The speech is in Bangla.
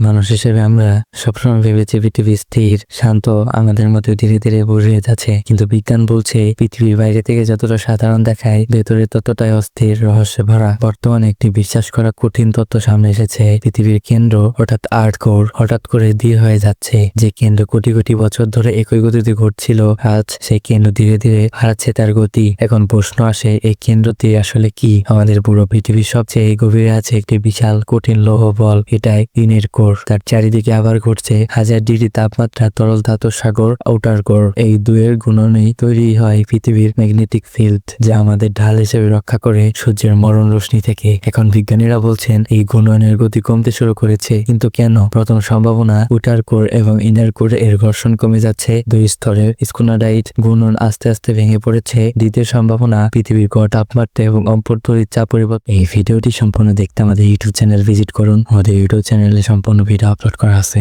মানুষ হিসেবে আমরা সবসময় ভেবেছি পৃথিবী স্থির, শান্ত, আমাদের মধ্যে ধীরে ধীরে বসে যাচ্ছে। কিন্তু বিজ্ঞান বলছে, পৃথিবীর বাইরে থেকে যতটা সাধারণ দেখায়, ভেতরে ততটাই অস্থির, রহস্যে ভরা। বর্তমানে একটি বিশ্বাস করা কঠিন তত্ত্ব সামনে এসেছে। পৃথিবীর কেন্দ্র অর্থাৎ আর্থ কোর, হঠাৎ করে ধীর হয়ে যাচ্ছে। যে কেন্দ্র কোটি কোটি বছর ধরে একই গতিতে ঘটছিল আজ সেই কেন্দ্র ধীরে ধীরে হারাচ্ছে তার গতি। এখন প্রশ্ন আসে, এই কেন্দ্রটি আসলে কি? আমাদের পুরো পৃথিবীর সবচেয়ে গভীরে আছে একটি বিশাল, কঠিন লৌহ বল এটাই দিনের কোর। তার চারিদিকে আবার ঘটছে হাজার ডিগ্রি তাপমাত্রা, তরল ধাতু সাগর আউটার কোর এই দুয়ের গুণনেই তৈরি হয় পৃথিবীর ম্যাগনেটিক ফিল্ড যা আমাদের ঢাল হিসেবে রক্ষা করে সূর্যের মরণ রশ্মি থেকে। এখন বিজ্ঞানীরা বলছেন, এই ঘূর্ণয়নের গতি কমতে শুরু করেছে, কিন্তু কেন? প্রথম সম্ভাবনা উটার কোর এবং ইনার কোর এর ঘর্ষণ কমে যাচ্ছে। দুই স্তরের স্কুনাডাইট ঘূর্ণন আস্তে আস্তে ভেঙে পড়েছে। দ্বিতীয় সম্ভাবনা, পৃথিবীর গড় তাপমাত্রা এবং অম্পর অভ্যন্তরীণ চাপ পরিবর্তন। এই ভিডিওটি সম্পূর্ণ দেখতে আমাদের ইউটিউব চ্যানেল ভিজিট করুন। আমাদের ইউটিউব চ্যানেলে সম্পূর্ণ ভিডিও আপলোড করা আছে।